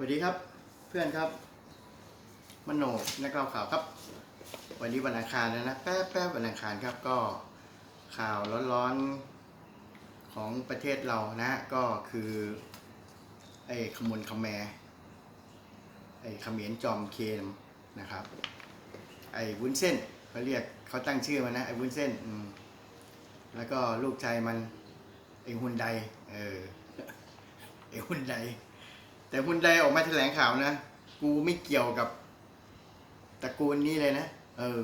สวัสดีครับเพื่อนครับ มโนนักเล่าข่าวครับ วันนี้วันอังคารแล้วนะแป๊บแป๊บวันอังคารครับก็ข่าวร้อนๆของประเทศเรานะก็คือไอ้ขมวนขแมไอ้ขมรจอมเคนนะครับ ไอ้วุ้นเส้นเขาเรียกเขาตั้งชื่อมันนะไอ้วุ้นเส้นอืมแล้วก็ลูกชายมันไอ้ฮุนไดเออไอ้ฮุนได แต่ฮุนไดออกมาแถลงข่าวนะ กูไม่เกี่ยวกับตระกูลนี้เลยนะ เออ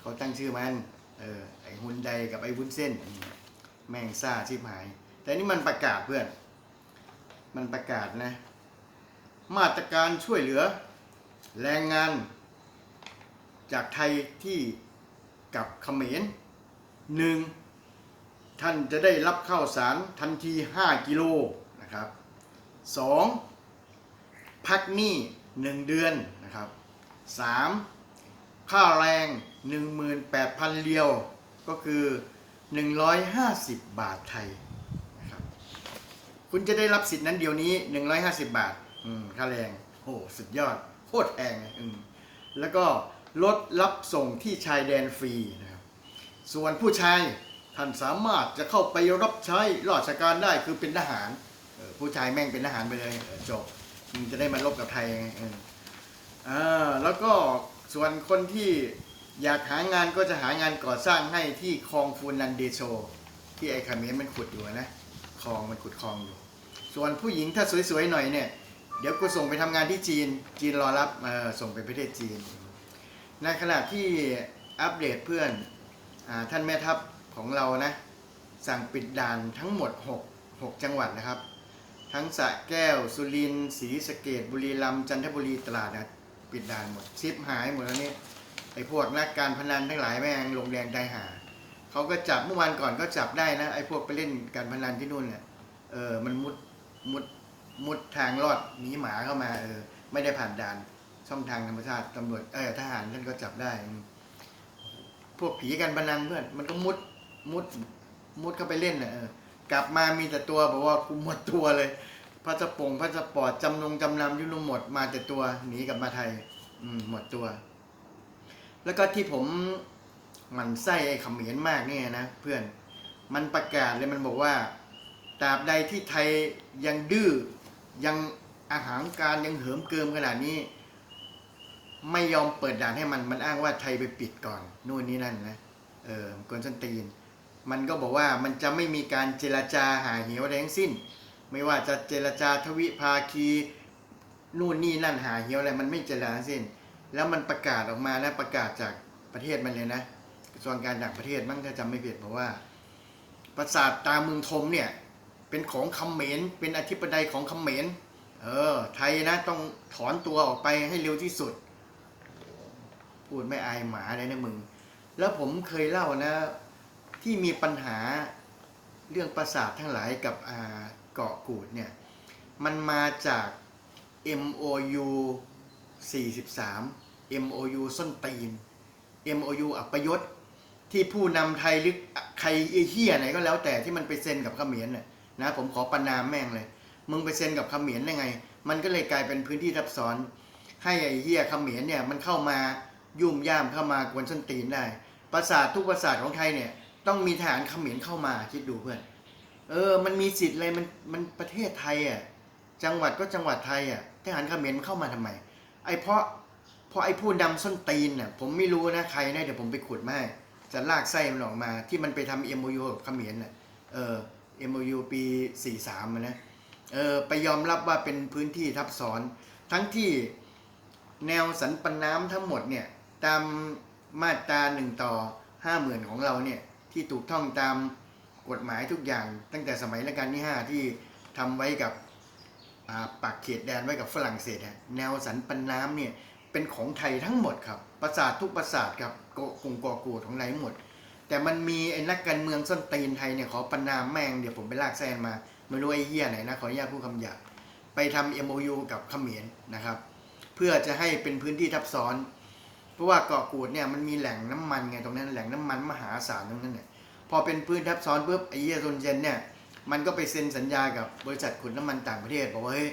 เขาตั้งชื่อมัน เออ ไอ้ฮุนไดกับไอ้วุ้นเส้น แม่งซ่าชิบหาย แต่นี่มันประกาศเพื่อน มันประกาศนะ มาตรการช่วยเหลือ แรงงาน จากไทยที่กับเขมรหนึ่งท่านจะได้รับข้าวสารทันที 5 กิโลนะครับสอง พักหนี้หนึ่งเดือนนะครับสามค่าแรง 18,000 เรียว ก็คือ 150 บาทไทยนะครับคุณจะได้รับสิทธินั้นเดี๋ยวนี้ 150 บาทค่าแรงโอ้สุดยอดโคตรแพงเลยอืมแล้วก็รถรับส่งที่ชายแดนฟรีนะครับ ส่วนผู้ชายท่านสามารถจะเข้าไปรับใช้ราชการได้คือเป็นทหารผู้ชายแม่งเป็นทหารไปเลยจบ มึงจะได้มาลบกับไทยไงเอออ่าแล้วก็ส่วนคนที่อยากหางานก็จะหางานก่อสร้างให้ที่คลองฟูนันเดโช ที่ไอ้เขมรมันขุดอยู่นะคลองมันขุดคลองอยู่ ส่วนผู้หญิงถ้าสวยๆหน่อยเนี่ย เดี๋ยวกูส่งไปทำงานที่จีน จีนรอรับเออส่งไปประเทศจีน ในขณะที่อัปเดตเพื่อนอาท่านแม่ทัพของเรานะ สั่งปิดด่านทั้งหมด 6 6 จังหวัดนะครับ ทั้งสะแก้ว สุรินทร์ศรีสะเกดบุรีรัมย์จันทบุรีตราดนะปิดด่านหมดชิปหายหมดแล้วนี่ไอ้พวกนักการพนันทั้งหลายแม่งลงแดงใจหาเขาก็จับเมื่อวานก่อนก็จับได้นะไอ้พวกไปเล่นการพนันที่นู่นเนี่ยเออมันมุดมุดมุดทางลอดหนีหมาเข้ามาเออไม่ได้ผ่านด่านช่องทางธรรมชาติตำรวจเออทหารท่านก็จับได้ พวกผีการพนันเพื่อนมันก็มุดมุดมุดเข้าไปเล่นน่ะเออ กลับมามีแต่ตัวบอกว่ากูหมดตัวเลยพาสปงพาสปอร์ตจำนงจำนำยุนหมดมาแต่ตัวหนีกลับมาไทย อืมหมดตัว แล้วก็ที่ผมหมันไส้ไอ้ขมรมากเนี่ยนะเพื่อนมันประกาศเลยมันบอกว่าตราบใดที่ไทยยังดื้อยังอาหารการยังเหิมเกิมขนาดนี้ ไม่ยอมเปิดด่านให้มันมันอ้างว่าไทยไปปิดก่อน นู่นนี่นั่นนะเออกวนส้นตีน มันก็บอกว่ามันจะไม่มีการเจรจาหาเหวอะไรทั้งสิ้น ไม่ว่าจะเจรจาทวิภาคีนู่นนี่นั่นหาเหวอะไรมันไม่เจรจาทั้งสิ้น แล้วมันประกาศออกมานะประกาศจากประเทศมันเลยนะกระทรวงการต่างประเทศมั้งถ้าจำไม่ผิดบอกว่า ปราสาทตาเมืองทมเนี่ยเป็นของเขมรเป็นอธิปไตยของเขมรเออ ไทยนะต้องถอนตัวออกไปให้เร็วที่สุด พูดไม่อายหมาเลยนะมึง แล้วผมเคยเล่านะ ที่มีปัญหาเรื่องประสาททั้งหลายกับเกาะกูดเนี่ยมันมาจาก MOU 43 MOU ส้นตีน MOU อัปยศที่ผู้นำไทยหรือใครไอเฮียไหนก็แล้วแต่ที่มันไปเซ็นกับเขมรน่ะนะผมขอประนามแม่งเลย มึงไปเซ็นกับเขมรได้ไง มันก็เลยกลายเป็นพื้นที่ทับซ้อน ให้ไอ้เฮียเขมรเนี่ยมันเข้ามายุ่มย่ามเข้ามากวนส้นตีนได้ ปราสาททุกปราสาทของไทยเนี่ย ต้องมีทหารเขมรเข้ามาคิดดูเพื่อน เออ มันมีสิทธิ์เลยมันมันประเทศไทยอะจังหวัดก็จังหวัดไทยอะทหารเขมรมันเข้ามาทำไม ไอ้เพราะเพราะไอ้ผู้นำส้นตีนน่ะผมไม่รู้นะใครนะเดี๋ยวผมไปขุดมาจะลากไส้มันออกมา ที่มันไปทำ MOU กับเขมรน่ะเออ MOU ปี43อะนะเออไปยอมรับว่าเป็นพื้นที่ทับซ้อน ทั้งที่แนวสันปันน้ำทั้งหมดเนี่ยตามมาตราหนึ่งต่อห้าหมื่นของเราเนี่ย ที่ถูกท่องตามกฎหมายทุกอย่าง ตั้งแต่สมัยรัชกาลที่ 5 ที่ทำไว้กับอ่าปักเขตแดนไว้กับฝรั่งเศสแนวสันปันน้ำเนี่ยเป็นของไทยทั้งหมดครับปราสาททุกปราสาทครับกรุงกอกูของไทยหมด แต่มันมีไอ้นักการเมืองส้นตีนไทยเนี่ยขอประนามแม่งเดี๋ยวผมไปลากแซนมาไม่รู้ไอ้เหี้ยไหนนะขออนุญาตพูดคำหยาบไปทำ MOU กับเขมรนะครับ เพื่อจะให้เป็นพื้นที่ทับซ้อน เพราะว่าเกาะกูดเนี่ยมันมีแหล่งน้ำมันไงตรงนั้นแหล่งน้ำมันมหาศาลตรงนั้นเนี่ยพอเป็นพื้นทับซ้อนปุ๊บไอ้เหี้ยซนเจนเนี่ยมันก็ไปเซ็นสัญญากับบริษัทขุดน้ำมันต่างประเทศบอกว่าเฮ้ย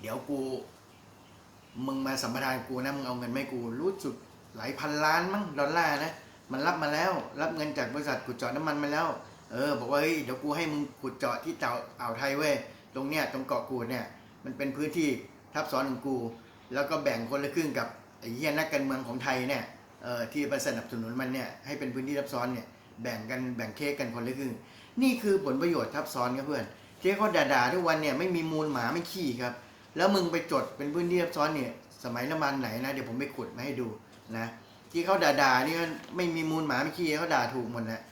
เดี๋ยวกู มึงมาสัมปทานกูนะมึงเอาเงินไม่กูรู้จุดหลายพันล้านมั้งดอลลาร์นะมันรับมาแล้ว รับเงินจากบริษัทขุดเจาะน้ำมันมาแล้ว เออ บอกว่าเฮ้ยเดี๋ยวกูให้มึงขุดเจาะที่เต่าอ่าวไทยเว้ยตรงเนี้ยตรงเกาะกูดเนี่ย มันเป็นพื้นที่ทับซ้อนของกู แล้วก็แบ่งคนละครึ่งกับ ไอ้เหี้ยนักการเมืองของไทยเนี่ยเออที่ไปสนับสนุนมันเนี่ยให้เป็นพื้นที่ทับซ้อนเนี่ยแบ่งกันแบ่งเค้กกันคนละครึ่งนี่คือผลประโยชน์ทับซ้อนครับเพื่อนที่เขาด่าๆทุกวันเนี่ยไม่มีมูลหมาไม่ขี้ครับ แล้วมึงไปจดเป็นพื้นที่ทับซ้อนเนี่ยสมัยน้ำมันไหนนะเดี๋ยวผมไปขุดมาให้ดูนะที่เขาด่าๆนี่ไม่มีมูลหมาไม่ขี้เขาด่าถูกหมดนะ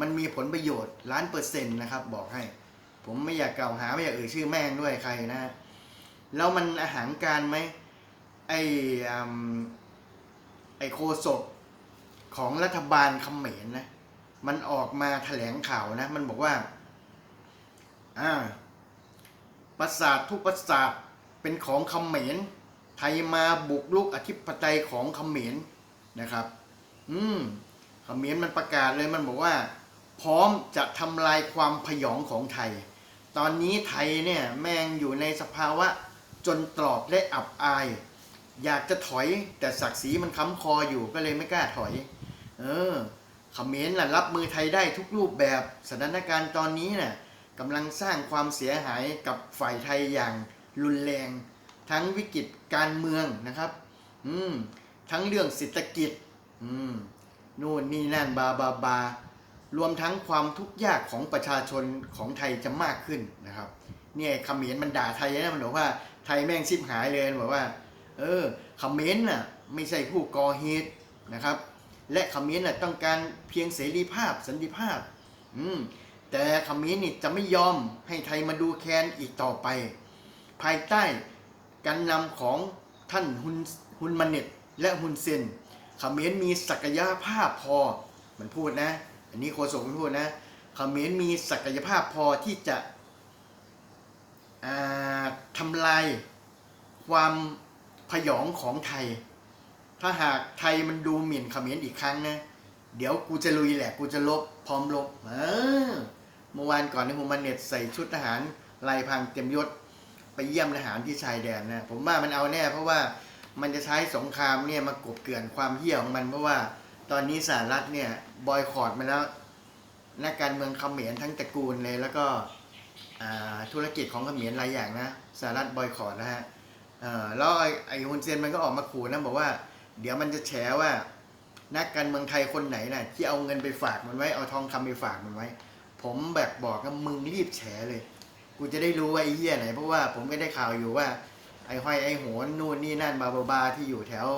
มันมีผลประโยชน์ล้านเปอร์เซ็นต์นะครับบอกให้ ผมไม่อยากกล่าวหาไม่อยากเอ่ยชื่อแม่งด้วยใครนะแล้วมันอาหารการไหม ไอ้ไอ้โคศกของรัฐบาลเขมรนะ มันออกมาแถลงข่าวนะ มันบอกว่า อ่าปราสาททุกปราสาทเป็นของเขมร ไทยมาบุกลุกอธิปไตยของเขมรนะครับ อืมเขมรมันประกาศเลยมันบอกว่า พร้อมจะทำลายความพยองของไทย ตอนนี้ไทยเนี่ยแม่งอยู่ในสภาวะจนตรอกและอับอาย อยากจะถอยแต่ศักดิ์ศรีมันค้ำคออยู่ก็เลยไม่กล้าถอย เออเขมรน่ะรับมือไทยได้ทุกรูปแบบสถานการณ์ตอนนี้น่ะกำลังสร้างความเสียหายกับฝ่ายไทยอย่างรุนแรง ทั้งวิกฤตการเมืองนะครับ อืมทั้งเรื่องเศรษฐกิจ อืมนู่นนี่นั่นบาบาบารวมทั้งความทุกข์ยากของประชาชนของไทยจะมากขึ้นนะครับ เนี่ยเขมรมันด่าไทยนะมันบอกว่าไทยแม่งชิบหายเลยมันบอกว่า เออเขมรน่ะไม่ใช่ผู้ก่อเหตุนะครับ และเขมรน่ะต้องการเพียงเสรีภาพสันติภาพอืมแต่เขมรนี่จะไม่ยอมให้ไทยมาดูแคลนอีกต่อไป ภายใต้การนำของท่านฮุนฮุนมาเน็ตและฮุนเซนเขมรมีศักยภาพพอมันพูดนะ อันนี้โคศกมันพูดนะเขมรมีศักยภาพพอที่จะทำลายความ พยองของไทย ถ้าหากไทยมันดูหมิ่นเขมรอีกครั้งนะ เดี๋ยวกูจะลุยแหละ กูจะลบพร้อมลบ เออ เมื่อวานก่อนในฮูมันเน็ตใส่ชุดทหารลายพรางเต็มยศไปเยี่ยมทหารที่ชายแดนนะ ผมว่ามันเอาแน่เพราะว่ามันจะใช้สงครามเนี่ยมากบเกลื่อนความเหี้ยของมันเพราะว่าตอนนี้สหรัฐเนี่ยบอยคอรดมาแล้วนักการเมืองเขมรทั้งตระกูลเลยแล้วก็ธุรกิจของเขมรหลายอย่างนะสหรัฐบอยคอรดนะฮะ เออแล้วไอ้ไอ้ฮุนเซนมันก็ออกมาขู่นะบอกว่า เดี๋ยวมันจะแฉว่า นักการเมืองไทยคนไหนน่ะ ที่เอาเงินไปฝากมันไว้เอาทองคำไปฝากมันไว้ ผมแบบบอกนะมึงรีบแฉเลย กูจะได้รู้ว่าไอ้เหี้ยไหนเพราะว่าผมก็ได้ข่าวอยู่ว่า ไอ้ห้อยไอ้โหนนู่นนี่นั่นบาบาบาที่อยู่แถว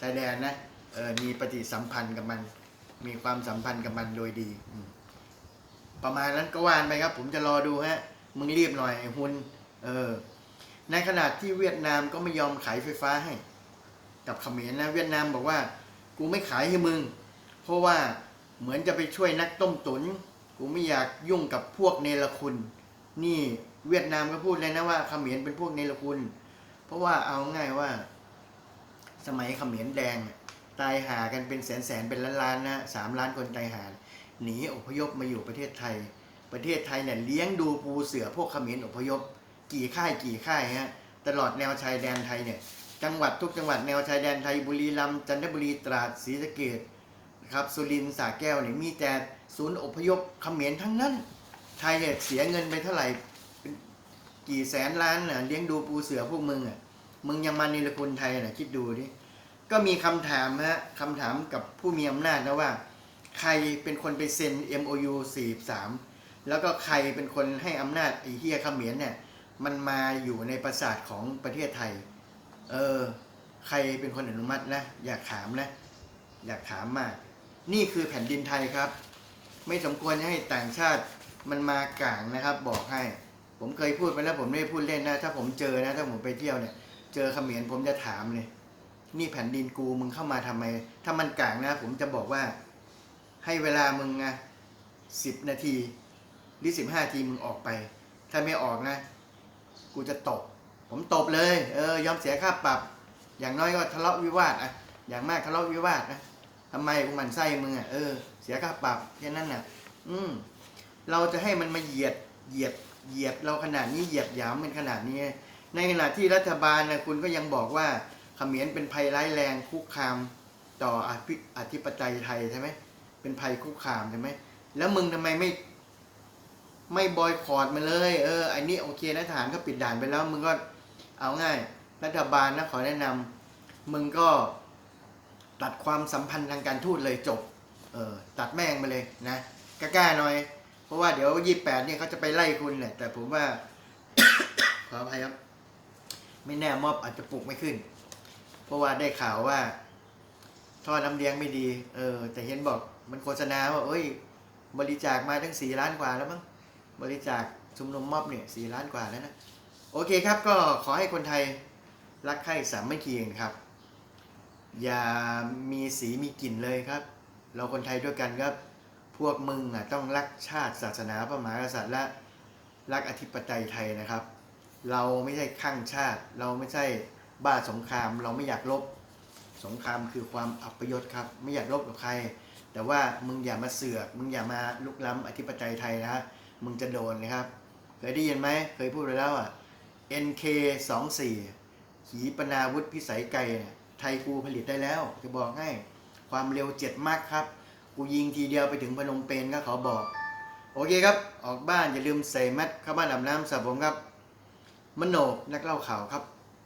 ชายแดนนะเออมีปฏิสัมพันธ์กับมัน มีความสัมพันธ์กับมันโดยดีอืประมาณนั้นก็วานไปครับ ผมจะรอดูฮะมึงรีบหน่อยไอ้หุนเออ ในขณะที่เวียดนามก็ไม่ยอมขายไฟฟ้าให้ กับเขมรนะเวียดนามบอกว่า กูไม่ขายให้มึง เพราะว่าเหมือนจะไปช่วยนักต้มตุน กูไม่อยากยุ่งกับพวกเนรคุณ นี่เวียดนามก็พูดเลยนะว่าเขมรเป็นพวกเนรคุณ เพราะว่าเอาง่ายว่า สมัยเขมรแดง ตายหากันเป็นแสนแสนเป็นล้านล้านนะสามล้านคนตายหาหนีอพยพมาอยู่ประเทศไทย ประเทศไทยเนี่ยเลี้ยงดูปูเสือพวกเขมรอพยพ กี่ค่ายกี่ค่ายฮะตลอดแนวชายแดนไทยเนี่ยจังหวัดทุกจังหวัดแนวชายแดนไทยบุรีรัมย์จันทบุรีตราดศรีสะเกษนะครับสุรินทร์สระแก้วเนี่ยมีแต่ศูนย์อพยพเขมรทั้งนั้น ไทยเนี่ยเสียเงินไปเท่าไหร่กี่แสนล้านน่ะเลี้ยงดูปูเสือพวกมึงอะมึงยังมานิรคุณไทยน่ะคิดดูดิก็มีคำถามฮะคำถามกับผู้มีอำนาจนะว่า ใครเป็นคนไปเซ็น MOU 43 แล้วก็ใครเป็นคนให้อำนาจไอ้เฮียเขมรเนี่ย มันมาอยู่ในปราสาทของประเทศไทย เออ ใครเป็นคนอนุมัตินะ อยากถามนะ อยากถามมาก นี่คือแผ่นดินไทยครับ ไม่สมควรให้ต่างชาติมันมากลางนะครับ บอกให้ ผมเคยพูดไปแล้วผมไม่ได้พูดเล่นนะ ถ้าผมเจอนะ ถ้าผมไปเที่ยวเนี่ย เจอเขมรผมจะถามเลย นี่แผ่นดินกูมึงเข้ามาทำไม ถ้ามันกลางนะ ผมจะบอกว่า ให้เวลามึงนะสิบนาที หรือสิบห้าทีมึงออกไป ถ้าไม่ออกนะ กูจะตบ ผมตบเลย เออยอมเสียค่าปรับ อย่างน้อยก็ทะเลาะวิวาทอะอย่างมากทะเลาะวิวาทนะทำไมกูหมันไส้มึงอะเออเสียค่าปรับแค่นั้นน่ะ อืมเราจะให้มันมาเหยียดเหยียดเหยียดเราขนาดนี้เหยียดหยามมันขนาดนี้ ในขณะที่รัฐบาลนะคุณก็ยังบอกว่าเขมรเป็นภัยร้ายแรงคุกคามต่ออธิปไตยไทยใช่ไหมเป็นภัยคุกคามใช่ไหมแล้วมึงทำไมไม่ ไม่บอยคอรดมาเลย เออไอ้นี่โอเคนะทหารก็ปิดด่านไปแล้ว มึงก็เอาง่าย รัฐบาลนะขอแนะนำมึงก็ตัดความสัมพันธ์ทางการทูตเลยจบ เออตัดแม่งไปเลยนะกล้าๆหน่อย เพราะว่าเดี๋ยวยี่แปดเนี่ยเขาจะไปไล่คุณแหละแต่ผมว่าขออภัยครับ ไม่แน่มอบอาจจะปลุกไม่ขึ้น เพราะว่าได้ข่าวว่าท่อน้ำเลี้ยงไม่ดี เออ แต่เห็นบอกมันโฆษณาว่าเอ้ย บริจาคมาตั้งสี่ล้านกว่าแล้วมั้ง บริจาคชุมนุมมอบเนี่ยสี่ล้านกว่าแล้วนะ โอเคครับก็ขอให้คนไทยรักใคร่สามัคคีกันครับ อย่ามีสีมีกลิ่นเลยครับ เราคนไทยด้วยกันครับ พวกมึงอะต้องรักชาติศาสนาพระมหากษัตริย์และรักอธิปไตยไทยนะครับ เราไม่ใช่ข้างชาติ เราไม่ใช่บ้าสงคราม เราไม่อยากลบสงครามคือความอัปยศครับ ไม่อยากลบกับใคร แต่ว่ามึงอย่ามาเสือก มึงอย่ามาลุกล้ำอธิปไตยไทยนะ มึงจะโดนนะครับ เคยได้ยินไหม เคยพูดไปแล้วอะ NK 2 4ขีปนาวุธพิสัยไก่ไทยกูผลิตได้แล้ว จะบอกให้ความเร็วเจ็ดมากครับ กูยิงทีเดียวไปถึงพนมเปญก็ขอบอก โอเคครับ ออกบ้านอย่าลืมใส่แมสเข้าบ้านอาบน้ำสระผมครับ มโนนักเล่าข่าวครับ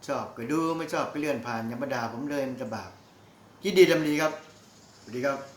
ชอบก็ดูไม่ชอบก็เลื่อนผ่านอย่ามาด่าผมเลยมันจะบาปคิดดีดำดีครับสวัสดีครับ